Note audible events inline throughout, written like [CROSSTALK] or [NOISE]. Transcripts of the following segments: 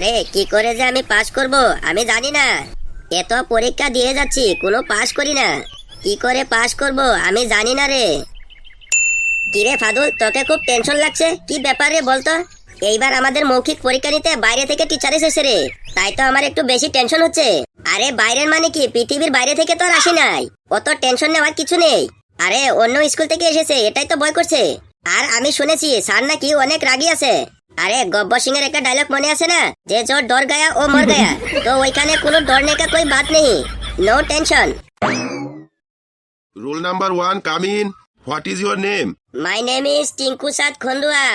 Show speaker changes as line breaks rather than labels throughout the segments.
আরে, কি করে যে আমি পাস করব? আমি জানি না। এত পরীক্ষা দিয়ে যাচ্ছি, কোনো পাস করি না। কি করে পাস করব? আমি জানি না রে। কিরে ফাদুল, তোকে খুব টেনশন লাগছে? কি ব্যাপারে বলতো এইবার আমাদের মৌখিক পরীক্ষা নিতে বাইরে থেকে টিচার এসেছে রে। তাই তো আমার একটু বেশি টেনশন হচ্ছে। আরে, বাইরের মানে কি? পৃথিবীর বাইরে থেকে তো আর আসি নাই। অত টেনশন নেওয়ার কিছু নেই। আরে, অন্য স্কুল থেকে এসেছে, এটাই তো ভয় করছে। আর আমি শুনেছি, স্যার নাকি অনেক রাগী আছে। আরে গব্বর সিং এর একটা ডায়লগ মনে আছে না? যে জোর ডর গায়া ও মর গায়া। তো ওইখানে কোনো ডরনে কা কোই বাত নেই। No tension
roll number one come in what is your name
my name is Tinku Saad Khandua.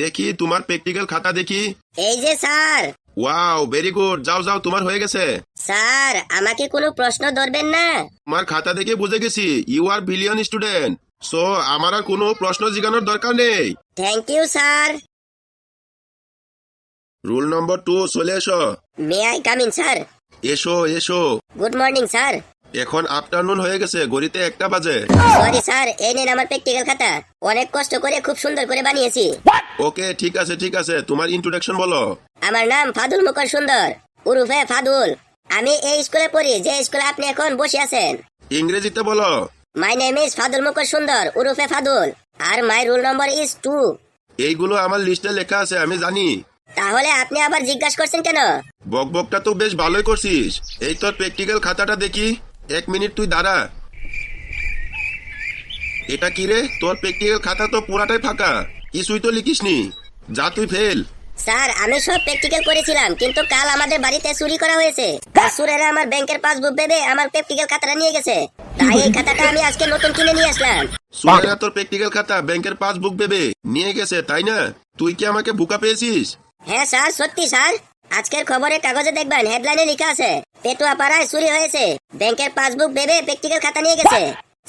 দেখি তোমার প্র্যাকটিক্যাল খাতা দেখি।
এই যে স্যার।
ওয়াও ভেরি গুড যাও যাও তোমার হয়ে গেছে।
স্যার আমাকে কোনো প্রশ্ন ধরবেন না?
তোমার খাতা দেখে বুঝে গেছি you are brilliant student so আমার আর কোনো প্রশ্ন জিজ্ঞানোর দরকার নেই।
Thank you sir.
Roll number two চলে এসো।
May I come in sir
এসো এসো।
গুড মর্নিং স্যার
এখন আফটারনুন হয়ে গেছে ঘড়িতে একটা বাজে।
সরি স্যার এই নিন আমার প্র্যাকটিক্যাল খাতা। অনেক কষ্ট করে খুব সুন্দর করে বানিয়েছি।
ওকে ঠিক আছে ঠিক আছে তোমার ইন্ট্রোডাকশন বলো।
আমার নাম ফাদুল মুখর সুন্দর উরুফে ফাদুল। আমি এই স্কুলে পড়ি যে স্কুলে আপনি এখন বসে আছেন।
ইংরেজিতে বলো।
মাই নেম ইজ ফাদুল মুখর সুন্দর উরুফে ফাদুল। আর my roll number is two
এইগুলো আমার লিস্টে লেখা আছে আমি জানি।
তাহলে আপনি আবার জিজ্ঞাসা করছেন কেন?
বকবকটা তো বেশ ভালোই করছিস। এই তোর প্র্যাকটিক্যাল খাতাটা দেখি। এক মিনিট তুই দাঁড়া। এটা কি রে? তোর প্র্যাকটিক্যাল খাতা তো পুরাটাই ফাঁকা। কিছুই তো লিখিসনি। যা তুই ফেল।
স্যার আমি সব প্র্যাকটিক্যাল করেছিলাম কিন্তু কাল আমাদের বাড়িতে চুরি করা হয়েছে। সুরেরা আমার ব্যাংকের পাসবুক ভেবে আমার প্র্যাকটিক্যাল খাতাটা নিয়ে গেছে। তাই এই খাতাটা আমি আজকে নতুন কিনে নিয়ে আসলাম।
সুরেরা তোর প্র্যাকটিক্যাল খাতা ব্যাংকের পাসবুক ভেবে নিয়ে গেছে তাই না? তুই কি আমাকে বুকা পেয়েছিস?
হ্যাঁ স্যার সত্যি স্যার। আজকের খবরের কাগজে দেখবেন হেডলাইনে লেখা আছে পেটুয়া পাড়ায় চুরি হয়েছে ব্যাংকের পাসবুক ভেবে প্র্যাকটিক্যাল খাতা নিয়ে গেছে।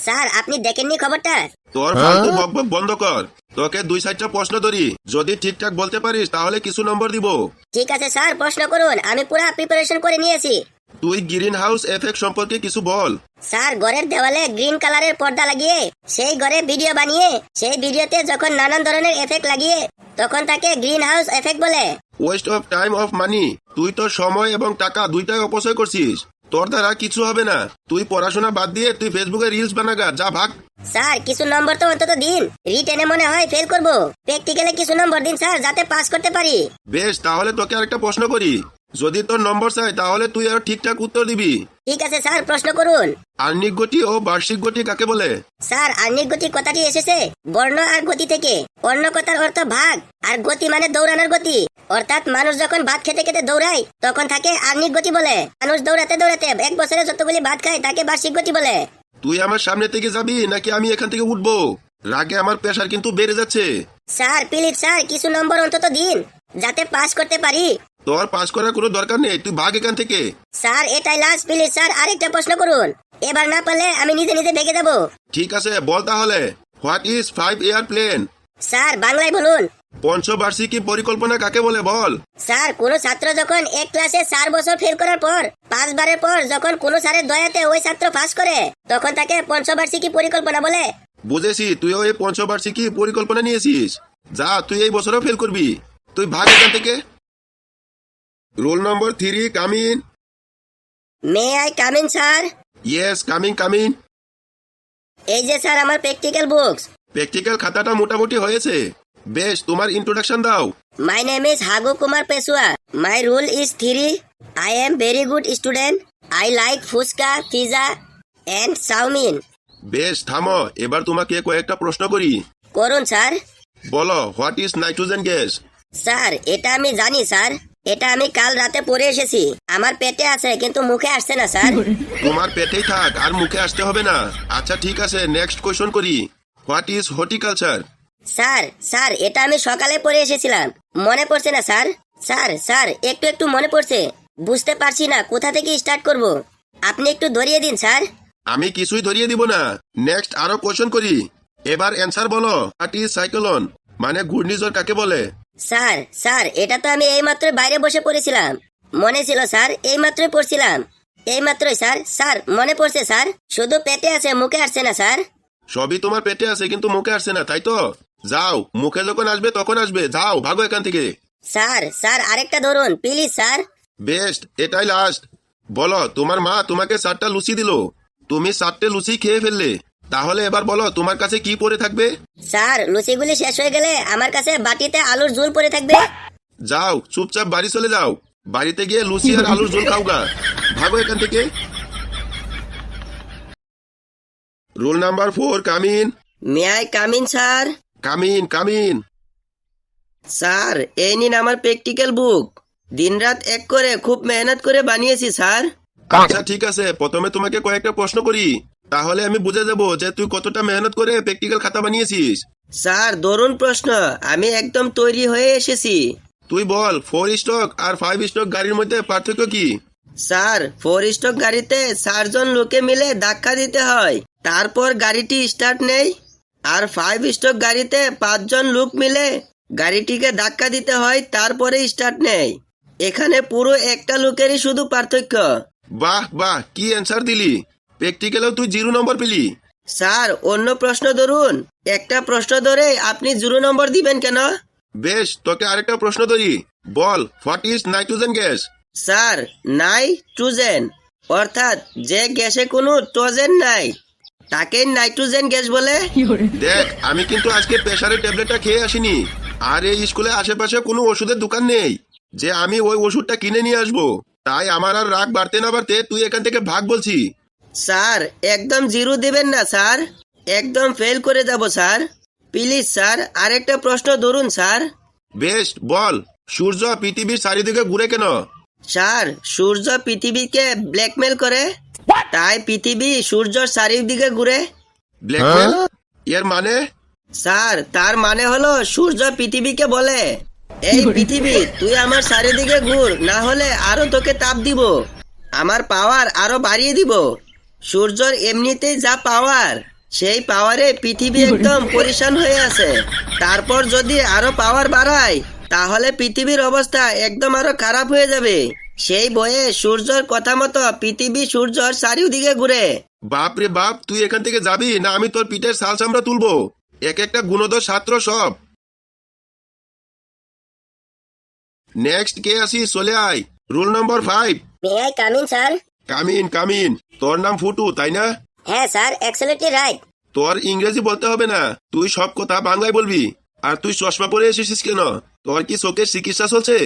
স্যার আপনি দেখেননি খবরটা?
তোর ফালতু বকবক বন্ধ কর। তোকে দুই সাইডটা প্রশ্ন ধরি। যদি ঠিকঠাক বলতে পারিস তাহলে কিছু নম্বর দিব।
ঠিক আছে স্যার প্রশ্ন করুন। আমি পুরো প্রিপারেশন করে নিয়েছি।
তুই গ্রিন হাউস এফেক্ট সম্পর্কে কিছু বল।
স্যার ঘরের দেওয়ালে গ্রিন কালারের পর্দা লাগিয়ে সেই ঘরে ভিডিও বানিয়ে সেই ভিডিওতে যখন নানান ধরনের এফেক্ট লাগিয়ে তখন তাকে গ্রিন হাউস এফেক্ট বলে।
Waste of time of money তুই তো সময় এবং টাকা দুইটাই অপচয় করছিস। তোর দ্বারা কিছু হবে না। তুই পড়াশোনা বাদ দিয়ে তুই ফেসবুকে রিলস বানাগা। যা ভাগ।
স্যার কিছু নম্বর তো অন্তত দিন। রিটেনে মনে হয় ফেল করব। প্র্যাকটিক্যালে কিছু নম্বর দিন স্যার যাতে পাস করতে পারি।
বেশ তাহলে তোকে আরেকটা প্রশ্ন করি। যদি তোর নম্বর চাই তাহলে তুই আর ঠিকঠাক উত্তর দিবি।
ঠিক আছে স্যার প্রশ্ন করুন।
আর্নিক গতি ও বার্ষিক গতি কাকে বলে?
স্যার আর্নিক গতি কথাটি এসেছে বর্ণ আর গতি থেকে। অন্য কথার অর্থ ভাগ আর গতি মানে দৌড়ানোর গতি। অর্থাৎ মানুষ যখন ভাত খেতে খেতে দৌড়ায় তখন তাকে আর্নিক গতি বলে। মানুষ দৌড়াতে দৌড়াতে এক বছরে যতগুলি ভাত খায় তাকে বার্ষিক গতি বলে।
তুই আমার সামনে থেকে যাবি নাকি আমি এখান থেকে উঠবো? রাগে আমার প্রেশার কিন্তু বেড়ে যাচ্ছে।
স্যার প্লিজ স্যার কিছু নম্বর অন্তত দিন যাতে পাস করতে পারি।
তোর পাস করার কোনো দরকার নেই তুই ভাগ এখান থেকে।
স্যার এটাই লাস্ট প্লিজ স্যার আরেকটা প্রশ্ন করুন। এবার না পারলে আমি নিজে নিজে ভেগে দেবো।
ঠিক আছে বল তাহলে। What is five year plan
sir বাংলায় বলুন।
পঞ্চবার্ষিকী পরিকল্পনা কাকে বলে বল?
স্যার কোন ছাত্র যখন এক ক্লাসে চার বছর ফেল করার পর পাঁচবারের পর যখন কোন স্যারের দয়াতে ওই ছাত্র পাস করে তখন তাকে পঞ্চবার্ষিকী পরিকল্পনা বলে।
বুঝেছি তুই ওই পঞ্চবার্ষিকী পরিকল্পনা নিয়েছিস। যা তুই এই বছরও ফেল করবি। তুই ভাগ এখান থেকে। Roll number three come in
may I come in sir
yes coming coming
এই যে স্যার আমার প্র্যাকটিক্যাল বুকস
প্র্যাকটিক্যাল খাতাটা মোটামুটি হয়েছে। বেশ তোমার ইন্ট্রোডাকশন দাও।
My name is Hagu Kumar Peshua my roll is three I am very good student I like fuchka pizza and chow mein
বেশ থামো এবার তোমাকে কয়েকটা প্রশ্ন করি।
করুন স্যার
বলো what is nitrogen gas
sir এটা আমি জানি স্যার এটা আমি কাল রাতে পড়ে এসেছি। আমার পেটে আছে কিন্তু মুখে আসছে না স্যার।
তোমার পেটেই থাক আর মুখে আসতে হবে না। আচ্ছা ঠিক আছে নেক্সট কোয়েশন করি। What is horticulture
sir sir এটা আমি সকালে পড়ে এসেছিলাম। মনে পড়ছে না স্যার? স্যার স্যার একটু একটু মনে পড়ছে। বুঝতে পারছি না কোথা থেকে স্টার্ট করব? আপনি একটু ধরিয়ে দিন স্যার।
আমি কিছুই ধরিয়ে দিব না। নেক্সট আরও কোয়েশন করি। এবার অ্যান্সার বলো হোয়াট ইজ সাইক্লোন মানে ঘূর্ণিঝড় কাকে বলে?
স্যার স্যার এটা তো আমি এইমাত্র বাইরে বসে পড়েছিলাম। মনে ছিল স্যার এইমাত্রই পড়ছিলাম। এইমাত্রই স্যার স্যার মনে পড়ছে স্যার। শুধু পেটে আছে মুখে আসছে না স্যার।
সবই তোমার পেটে আছে কিন্তু মুখে আসছে না তাই তো? যাও মুখে যখন আসবে তখন আসবে। যাও ভাগো এখান থেকে।
স্যার স্যার আরেকটা ধরুন প্লিজ স্যার।
বেস্ট এটাই লাস্ট বলো তোমার মা তোমাকে চারটা লুচি দিল। তুমি চারটে লুচি খেয়ে ফেললে। তাহলে এবার বলো তোমার কাছে কি পড়ে থাকবে?
স্যার লুচিগুলি শেষ হয়ে গেলে আমার কাছে বাটিতে আলুর ঝোল পড়ে থাকবে।
যাও চুপচাপ বাড়ি চলে যাও। বাড়িতে গিয়ে লুচি আর আলুর ঝোল খাওগা ভাগো এখান থেকে। Roll number four come in.
May I come in sir
come in come in.
Sir এই নিন আমার প্র্যাকটিক্যাল বুক। দিনরাত এক করে খুব মেহনত করে বানিয়েছি স্যার।
আচ্ছা ঠিক আছে। প্রথমে তোমাকে কয়েকটা প্রশ্ন করি। তাহলে আমি বুঝে দেবো যে তুই কতটা মেহনত করে প্র্যাকটিক্যাল খাতা বানিয়েছিস।
স্যার দরুন প্রশ্ন আমি একদম তৈরি হয়ে এসেছি।
তুই বল ফোর স্টক আর ফাইভ স্টক গাড়ির মধ্যে পার্থক্য কি?
স্যার ফোর স্টক গাড়িতে চারজন লোকে মিলে ধাক্কা দিতে হয়। তারপর গাড়িটি স্টার্ট নেই। আর ফাইভ স্টক গাড়িতে পাঁচজন লোক মিলে গাড়িটিকে ধাক্কা দিতে হয় তারপরে স্টার্ট নেই। এখানে পুরো একটা লোকেরই শুধু পার্থক্য।
বাহ বাহ কি অ্যান্সার দিলি? প্র্যাকটিক্যালেও তুই জিরো নম্বর পেলি।
স্যার অন্য প্রশ্ন ধরুন। একটা প্রশ্ন ধরে আপনি জিরো নম্বর দিবেন কেন?
বেশ তোকে আরেকটা প্রশ্ন ধরি। বল what is nitrogen gas
sir nitrogen অর্থাৎ যে গ্যাসে কোনো ট্রোজেন নাই তাকে নাইট্রোজেন গ্যাস বলে?
দেখ আমি কিন্তু আজকে প্রেশারের ট্যাবলেটটা খেয়ে আসিনি। আর এই স্কুলে আশেপাশে কোনো ওষুধের দোকান নেই। যে আমি ওই ওষুধটা কিনে নিয়ে আসব তাই আমার আর রাগ বাড়তে না বাড়তে তুই এখান থেকে ভাগ বলছি।
স্যার একদম জিরো দিবেন না স্যার। একদম ফেল করে যাব স্যার। প্লিজ স্যার আরেকটা প্রশ্ন ধরুন স্যার।
বেশ বল। সূর্য পৃথিবীর চারিদিকে ঘুরে কেন?
স্যার সূর্য পৃথিবীকে ব্ল্যাকমেল করে? তাই পৃথিবী সূর্যর চারিদিকে ঘুরে।
ব্ল্যাকমেল এর মানে?
স্যার তার মানে হলো সূর্য পৃথিবীকে বলে এই পৃথিবী তুই আমার চারিদিকে ঘুর না হলে আরও তোকে তাপ দিব। আমার পাওয়ার আরও বাড়িয়ে দিব। সূর্যর এমনিতেই যা পাওয়ার সেই পাওয়ারে পৃথিবী একদম পরিশান হয়ে আছে। তারপর যদি আরও পাওয়ার বাড়ায় তাহলে পৃথিবীর অবস্থা একদম আরও খারাপ হয়ে যাবে। সেই বয়ে সূর্যর কথা মতো পৃথিবী সূর্যর চারিদিকে ঘুরে।
বাপ রে বাপ তুই এখান থেকে যাবি না আমি তোর পিঠের সাল চামড়া তুলবো? এক একটা গুণধর ছাত্র সব। নেক্সট কে আসিস? চলে আয়। Roll number five
may I come in sir.
Come in come in তোর নাম ফুটু তাই না?
হ্যাঁ স্যার অ্যাক্সেলেটলি রাইট
তোর ইংরেজি বলতে হবে না। তুই সব কথা বাংলায় বলবি। আর তুই চশমা পরে এসেছিস কেন? তোর কি চোখের চিকিৎসা চলছে?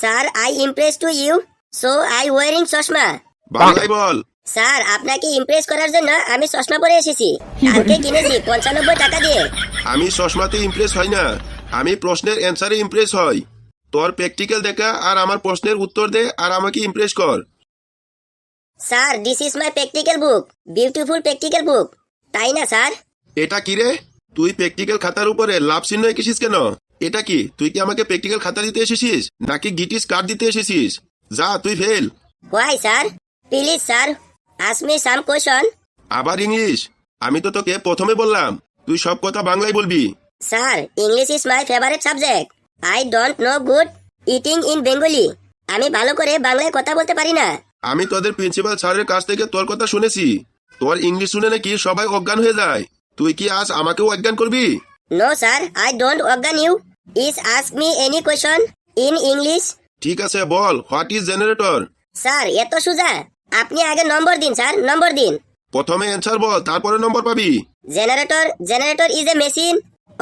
Sir I impress to you so I wearing চশমা।
বাংলায় বল।
স্যার আপনাকে ইমপ্রেস করার জন্য আমি চশমা পরে এসেছি। কালকে কিনেছি পঞ্চানব্বই টাকা দিয়ে।
আমি চশমাতে ইমপ্রেস হই না। আমি প্রশ্নের অ্যান্সারে ইমপ্রেস হই। তোর প্র্যাকটিক্যাল দেখা আর আমার প্রশ্নের উত্তর দে আর আমাকে ইমপ্রেস কর।
Sir this is my practical book beautiful practical book তাই না স্যার?
এটা কি রে? তুই প্র্যাকটিক্যাল খাতার উপরে লাভ চিহ্ন এঁকেছিস কেন? এটা কি? তুই কি আমাকে প্র্যাকটিক্যাল খাতা দিতে এসেছিস? নাকি গিটিস কার্ড দিতে এসেছিস? যা তুই fail
why sir? Please sir ask me some question
আবার ইংলিশ? আমি তো তোকে প্রথমে বললাম তুই সব কথা বাংলায় বলবি।
Sir English is my favourite subject I don't know good eating in Bengali আমি ভালো করে বাংলায় কথা বলতে পারি না।
আমি তোদের প্রিন্সিপাল স্যারের কাছ থেকে তোর কথা শুনেছি। তোর ইংলিশ শুনে নাকি সবাই অজ্ঞান হয়ে যায়। তুই কি আজ আমাকেও অজ্ঞান করবি?
নো স্যার আই ডোন্ট অজ্ঞান you is ask me any question in English
ঠিক আছে বল হোয়াট ইজ জেনারেটর
স্যার এত সোজা। আপনি আগে নম্বর দিন স্যার নম্বর দিন।
প্রথমে অ্যান্সার বল তারপরে নম্বর পাবি।
Generator is a a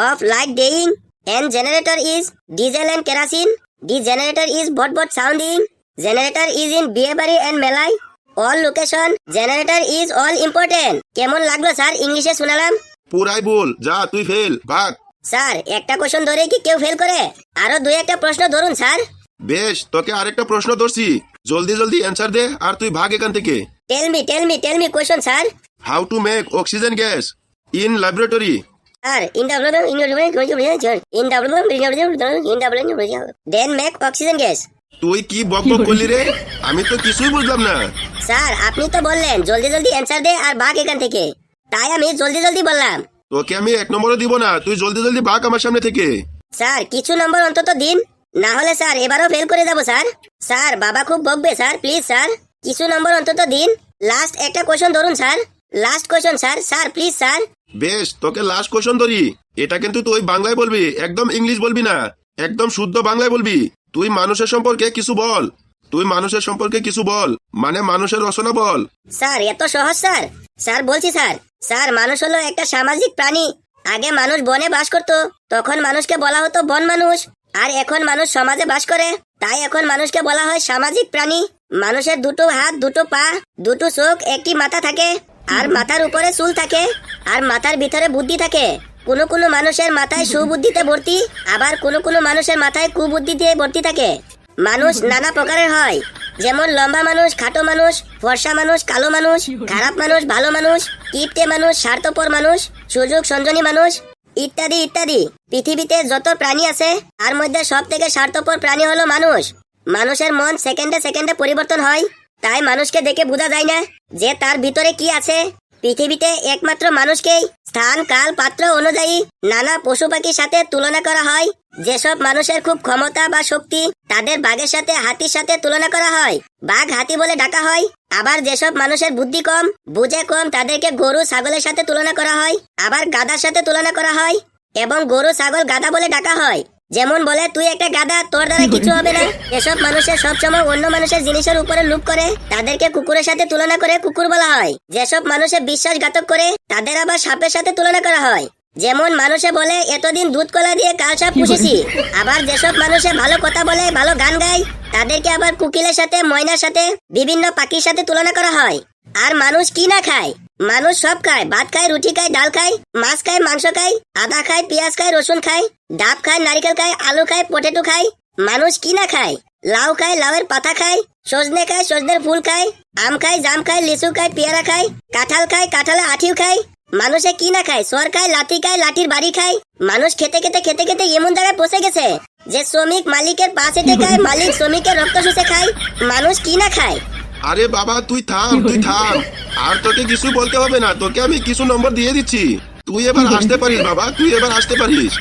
of of light dying and is diesel diesel and kerosene. The generator is bot bot sounding. Is in বিয়ে বাড়ি and Malay. All location generator is all important. কেমন লাগল sir ইংলিশে শোনালাম
পুরাই বল যা তুই fail ভাগ
স্যার একটা কোশ্চেন ধরে কি কেউ ফেল করে আরও দুই একটা প্রশ্ন ধরুন স্যার
বেশ তোকে আরেকটা প্রশ্ন ধরছি জলদি জলদি অ্যান্সার দে আর তুই ভাগ এখান থেকে
tell me tell me tell me question sir
how to make oxygen gas in laboratory
sir in W in in W then make oxygen gas
তুই কি বক বক করলি রে? আমি তো কিছুই বুঝলাম না।
স্যার আপনি তো বললেন জলদি জলদি অ্যান্সার দে আর ভাগ এখান থেকে। তাই আমি জলদি জলদি বললাম।
তোকে আমি এক নম্বরও দিব না তুই জলদি জলদি ভাগ আমার সামনে থেকে।
স্যার কিছু নম্বর অন্তত দিন। না হলে স্যার এবারও ফেল করে যাব স্যার। স্যার বাবা খুব বকবে স্যার প্লিজ স্যার। কিছু নম্বর অন্তত দিন। লাস্ট একটা কোশ্চেন ধরুন sir. Last question sir. Sir please sir.
বেশ তোকে লাস্ট কোশ্চেন ধরি। এটা কিন্তু তুই বাংলায় বলবি একদম ইংলিশ বলবি না। একদম শুদ্ধ বাংলায় বলবি। তুই মানুষের সম্পর্কে কিছু বল। তুই মানুষের সম্পর্কে কিছু বল। মানে মানুষের রচনা বল।
স্যার, এত সহজ, স্যার। স্যার, বলছি, স্যার। স্যার, মানুষ হলো একটা সামাজিক প্রাণী। আগে মানুষ বনে বাস করত, তখন মানুষকে বলা হতো বন মানুষ। আর এখন মানুষ সমাজে বাস করে। তাই এখন মানুষকে বলা হয় সামাজিক প্রাণী। মানুষের দুটো হাত, দুটো পা, দুটো চোখ, একটি মাথা থাকে। আর মাথার উপরে চুল থাকে। আর মাথার ভিতরে বুদ্ধি থাকে। কোনো কোনো মানুষের মাথায় সুবুদ্ধিতে ভর্তি, আবার কোনো কোনো মানুষের মাথায় কুবুদ্ধিতে ভর্তি থাকে। মানুষ নানা প্রকারের হয়, যেমন লম্বা মানুষ, খাটো মানুষ, ফর্সা মানুষ, কালো মানুষ, খারাপ মানুষ, ভালো মানুষ কিপটে মানুষ, স্বার্থপর মানুষ, সুযোগ সঞ্জনী মানুষ, ইত্যাদি ইত্যাদি। পৃথিবীতে যত প্রাণী আছে, তার মধ্যে সব থেকে স্বার্থপর প্রাণী হলো মানুষ। মানুষের মন সেকেন্ডে সেকেন্ডে পরিবর্তন হয়, তাই মানুষকে দেখে বোঝা যায় না যে তার ভিতরে কি আছে। পৃথিবীতে একমাত্র মানুষকেই স্থান, কাল, পাত্র অনুযায়ী নানা পশু পাখির সাথে তুলনা করা হয়। যেসব মানুষের খুব ক্ষমতা বা শক্তি, তাদের বাঘের সাথে, হাতির সাথে তুলনা করা হয়। বাঘ হাতি বলে ডাকা হয়। আবার যেসব মানুষের বুদ্ধি কম, বুঝে কম, তাদেরকে গরু, ছাগলের সাথে তুলনা করা হয়। আবার গাদার সাথে তুলনা করা হয়। এবং গরু, ছাগল গাদা বলে ডাকা হয়। যেমন বলে তুই একটা গাদা তোর দ্বারা কিছু হবে না। এসব মানুষের সবসময় অন্য মানুষের জিনিসের উপরে লুপ করে। তাদেরকে কুকুরের সাথে তুলনা করে কুকুর বলা হয়। যেসব মানুষের বিশ্বাসঘাতক করে তাদের আবার সাপের সাথে তুলনা করা হয়। যেমন মানুষে বলে এতদিন দুধ কলা দিয়ে কাল সাপ পুষেছি। আবার যেসব মানুষে ভালো কথা বলে ভালো গান গায় তাদেরকে আবার কুকিলের সাথে ময়নার সাথে বিভিন্ন পাখির সাথে তুলনা করা হয়। আর মানুষ কি না খায়? মানুষ সব খায়, ভাত খায়, রুটি খায়, ডাল খায়, মাছ খায়, মাংস খায়, আদা খায়, পেঁয়াজ খায়, রসুন খায়, ডাব খায়, নারিকেল খায়, আলু খায় পটেটো খায়, মানুষ কি না খায়? লাউ খায়, লাউয়ের পাতা খায়, সজনে খায়, সজনের ফুল খায়, আম খায়, জাম খায়, লিচু খায়, পেয়ারা খায়, কাঁঠাল খায়, কাঁঠালে আঠিও খায়, মানুষে কি না খায়? সর খায়, লাঠি খায়, লাঠির বাড়ি খায়, মানুষ খেতে খেতে খেতে খেতে এমন জায়গায় পচে গেছে যে শ্রমিক মালিকের পা চেটে খায়, মালিক শ্রমিকের রক্ত শুষে খায়, মানুষ কি না খায়?
আরে বাবা তুই থাম তুই [LAUGHS] থাম। আর তোকে কিছু বলতে হবে না তোকে আমি কিছু নম্বর দিয়ে দিচ্ছি। তুই এবার আসতে পারিস বাবা তুই এবার আসতে পারিস।